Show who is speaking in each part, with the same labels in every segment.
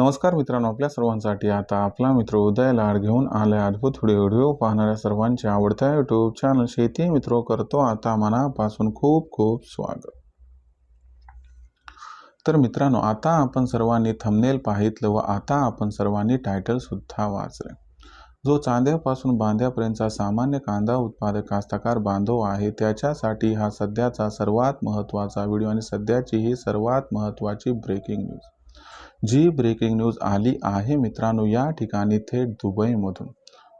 Speaker 1: नमस्कार मित्रांनो आपल्या सर्वांसाठी आता आपला मित्र उदय लाड घेऊन आलाय अद्भुत व्हिडिओ व्हिडिओ पाहणाऱ्या सर्वांचे आवडत्या यूट्यूब चॅनल शेती मित्र करतो. आता मनापासून खूप खूप स्वागत. तर मित्रांनो आता आपण सर्वांनी थंबनेल पाहितलं व आता आपण सर्वांनी टायटल सुद्धा वाचले जो चांद्यापासून बांध्यापर्यंतचा सामान्य कांदा उत्पादक कास्तकार बांधव आहे त्याच्यासाठी हा सध्याचा सर्वात महत्त्वाचा व्हिडिओ आणि सध्याची ही सर्वात महत्त्वाची ब्रेकिंग न्यूज जी ब्रेकिंग न्यूज आली आहे मित्रांनो या ठिकाणी थेट दुबईमधून.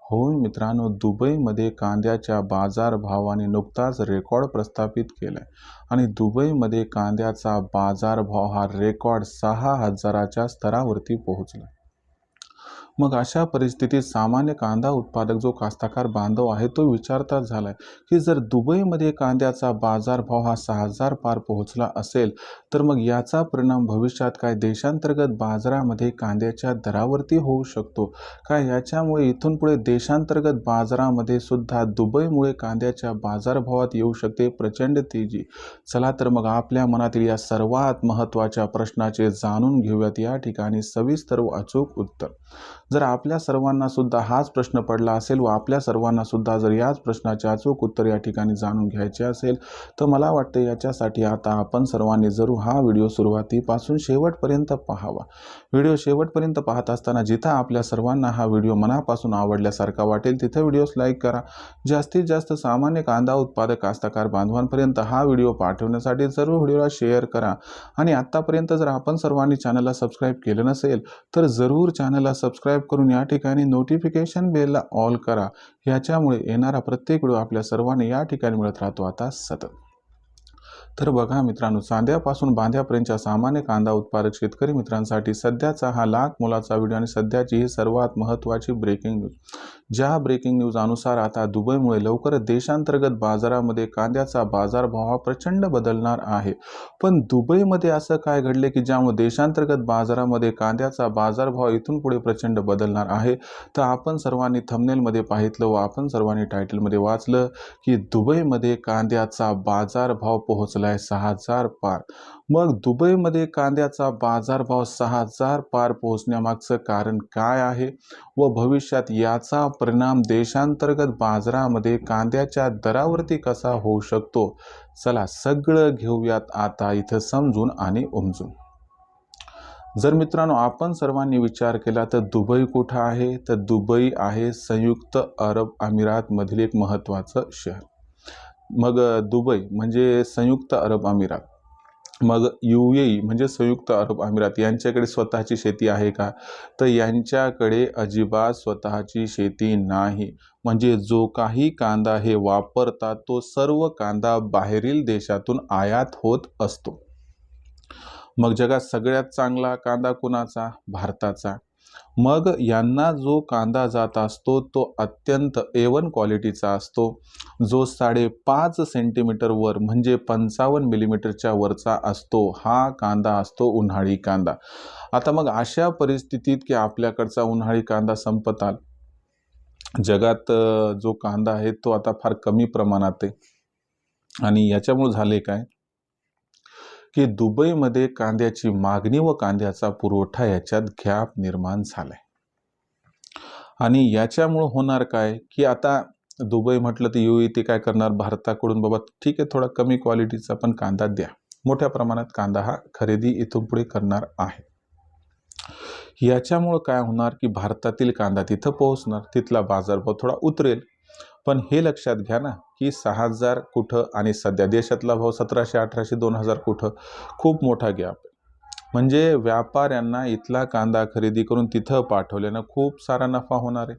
Speaker 1: होय मित्रांनो दुबईमध्ये कांद्याच्या बाजारभावाने नुकताच रेकॉर्ड प्रस्थापित केलाय. आणि दुबईमध्ये कांद्याचा बाजारभाव हा रेकॉर्ड सहा हजाराच्या स्तरावरती पोहोचला मग अशा परिस्थितीत सामान्य कांदा उत्पादक जो कास्ताकार बांधव आहे तो विचारता झालाय की जर दुबईमध्ये कांद्याचा बाजारभाव हा सहा हजार पार पोहोचला असेल तर मग याचा परिणाम भविष्यात काय देशांतर्गत बाजारामध्ये कांद्याच्या दरावरती होऊ शकतो? काय याच्यामुळे इथून पुढे देशांतर्गत बाजारामध्ये सुद्धा दुबईमुळे कांद्याच्या बाजारभावात येऊ शकते प्रचंड तेजी? चला तर मग आपल्या मनातील या सर्वात महत्त्वाच्या प्रश्नाचे जाणून घेऊयात. या ठिकाणी सविस्तर व अचूक उत्तर. जर आपल्या सर्वांना सुद्धा हाच प्रश्न पडला असेल व आपल्या सर्वांना सुद्धा जर याच प्रश्नाचे अचूक उत्तर या ठिकाणी जाणून घ्यायचे असेल तर मला वाटते याच्यासाठी आता आपण सर्वांनी जरूर हा व्हिडिओ सुरुवातीपासून शेवटपर्यंत पाहावा. व्हिडिओ शेवटपर्यंत पाहत असताना जिथं आपल्या सर्वांना हा व्हिडिओ मनापासून आवडल्यासारखा वाटेल तिथं व्हिडिओस लाईक करा. जास्तीत जास्त सामान्य कांदा उत्पादक कास्तकार बांधवांपर्यंत हा व्हिडिओ पाठवण्यासाठी सर्व व्हिडिओला शेअर करा. आणि आत्तापर्यंत जर आपण सर्वांनी चॅनलला सबस्क्राईब केलं नसेल तर जरूर चॅनलला सबस्क्राईब करून या ठिकाणी नोटिफिकेशन बेलला ऑल करा. ह्याच्यामुळे येणारा प्रत्येक व्हिडिओ आपल्या सर्वांना या ठिकाणी मिळत राहतो. आता सतत. तर बघा मित्रांनो चांद्यापासून बांध्यापर्यंतच्या सामान्य कांदा उत्पादक शेतकरी मित्रांसाठी सध्याचा हा लाख मोलाचा व्हिडिओ आणि सध्याची ही सर्वात महत्त्वाची ब्रेकिंग न्यूज ज्या ब्रेकिंग न्यूज अनुसार आता दुबईमुळे लवकरच देशांतर्गत बाजारामध्ये कांद्याचा बाजारभाव हा प्रचंड बदलणार आहे. पण दुबईमध्ये असं काय घडले की ज्यामुळे देशांतर्गत बाजारामध्ये कांद्याचा बाजारभाव इथून पुढे प्रचंड बदलणार आहे? तर आपण सर्वांनी थंबनेलमध्ये पाहितलं व आपण सर्वांनी टायटलमध्ये वाचलं की दुबईमध्ये कांद्याचा बाजारभाव पोहोचला आहे सहा हजार पार. मग दुबईमध्ये कांद्याचा बाजारभाव सहा हजार पार पोहोचण्यामागचं कारण काय आहे व भविष्यात याचा परिणाम देशांतर्गत बाजारामध्ये कांद्याच्या दरावरती कसा होऊ शकतो? चला सगळं घेऊयात आता इथं समजून आणि उमजून. जर मित्रांनो आपण सर्वांनी विचार केला तर दुबई कुठं आहे? तर दुबई आहे संयुक्त अरब अमिरातमधील एक महत्त्वाचं शहर. मग दुबई म्हणजे संयुक्त अरब अमिरात. मग यू ए म्हणजे संयुक्त अरब अमिरात. यांच्याकडे स्वतःची शेती आहे का? तर यांच्याकडे अजिबात स्वतःची शेती नाही. म्हणजे जो काही कांदा हे वापरतात तो सर्व कांदा बाहेरील देशातून आयात होत असतो. मग जगात सगळ्यात चांगला कांदा कुणाचा? भारताचा. मग यांना जो कांदा जात असतो तो अत्यंत ए वन क्वालिटीचा असतो. जो साडेपाच सेंटीमीटर वर म्हणजे पंचावन्न मिलीमीटरच्या वरचा असतो हा कांदा असतो उन्हाळी कांदा. आता मग अशा परिस्थितीत की आपल्याकडचा उन्हाळी कांदा संपत आला जगात जो कांदा आहे तो आता फार कमी प्रमाणात आहे. आणि याच्यामुळे झाले काय? की दुबईमध्ये कांद्याची मागणी व कांद्याचा पुरवठा याच्यात गॅप निर्माण झालाय. आणि याच्यामुळं होणार काय? की आता दुबई म्हटलं तर यू ते काय करणार? भारताकडून बाबा ठीक आहे थोडा कमी क्वालिटीचा पण कांदा द्या. मोठ्या प्रमाणात कांदा हा खरेदी इथून पुढे करणार आहे. याच्यामुळं काय होणार की भारतातील कांदा तिथं पोहोचणार तिथला बाजारभाव थोडा उतरेल. पण हे लक्षात घ्या ना की सहा हजार कुठं आणि सध्या देशातला भाव सतराशे अठराशे दोन हजार कुठं? खूप मोठा गॅप आहे. म्हणजे व्यापाऱ्यांना इथला कांदा खरेदी करून तिथं पाठवल्यानं खूप सारा नफा होणार आहे.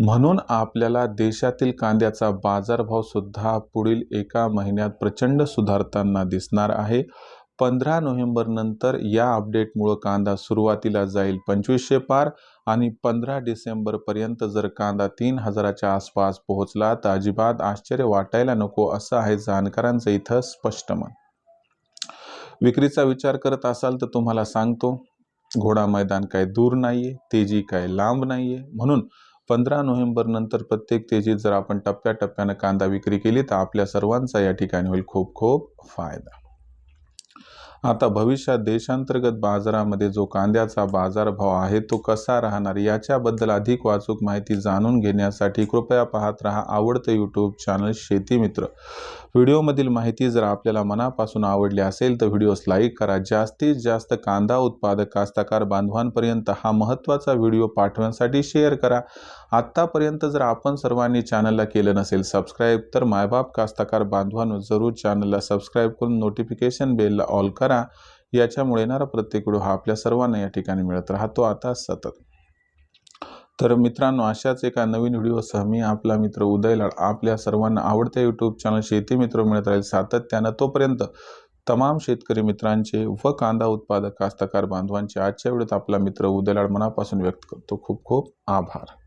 Speaker 1: म्हणून आपल्याला देशातील कांद्याचा बाजारभाव सुद्धा पुढील एका महिन्यात प्रचंड सुधारताना दिसणार आहे. पंधरा नोव्हेंबर नंतर या अपडेटमुळं कांदा सुरुवातीला जाईल पंचवीसशे पार आणि पंधरा डिसेंबरपर्यंत जर कांदा तीन हजाराच्या आसपास पोहोचला तर अजिबात आश्चर्य वाटायला नको असं आहे जाणकारांचं इथं स्पष्ट मत. विक्रीचा विचार करत असाल तर तुम्हाला सांगतो घोडा मैदान काय दूर नाहीये तेजी काय लांब नाहीये म्हणून पंधरा नोव्हेंबरनंतर प्रत्येक तेजीत जर आपण टप्प्याटप्प्यानं कांदा विक्री केली तर आपल्या सर्वांचा या ठिकाणी होईल खूप खूप फायदा. आता भविष्यात देशांतर्गत बाजारामध्ये जो कांद्याचा बाजारभाव आहे तो कसा राहणार याच्याबद्दल अधिक वाचूक माहिती जाणून घेण्यासाठी कृपया पाहत राहा आवडतं यूट्यूब चॅनल शेती मित्र. व्हिडिओमधील माहिती जर आपल्याला मनापासून आवडली असेल तर व्हिडिओस लाईक करा. जास्तीत जास्त कांदा उत्पादक कास्तकार बांधवांपर्यंत हा महत्त्वाचा व्हिडिओ पाठवण्यासाठी शेअर करा. आत्तापर्यंत जर आपण सर्वांनी चॅनलला केलं नसेल सबस्क्राईब तर मायबाप कास्तकार बांधवांनो जरूर चॅनलला सबस्क्राईब करून नोटिफिकेशन बेलला ऑल करा. याच्यामुळे येणारा प्रत्येक व्हिडिओ हा आपल्या सर्वांना या ठिकाणी मिळत राहतो आता सतत. तर मित्रांनो अशाच एका नवीन व्हिडिओसह मी आपला मित्र उदयलाड आपल्या सर्वांना आवडत्या यूट्यूब चॅनल शेती मित्र मिळत राहील सातत्यानं तोपर्यंत तमाम शेतकरी मित्रांचे व कांदा उत्पादक कास्तकार बांधवांचे आजच्या वेळेत आपला मित्र उदयलाड मनापासून व्यक्त करतो. खूप खूप आभार.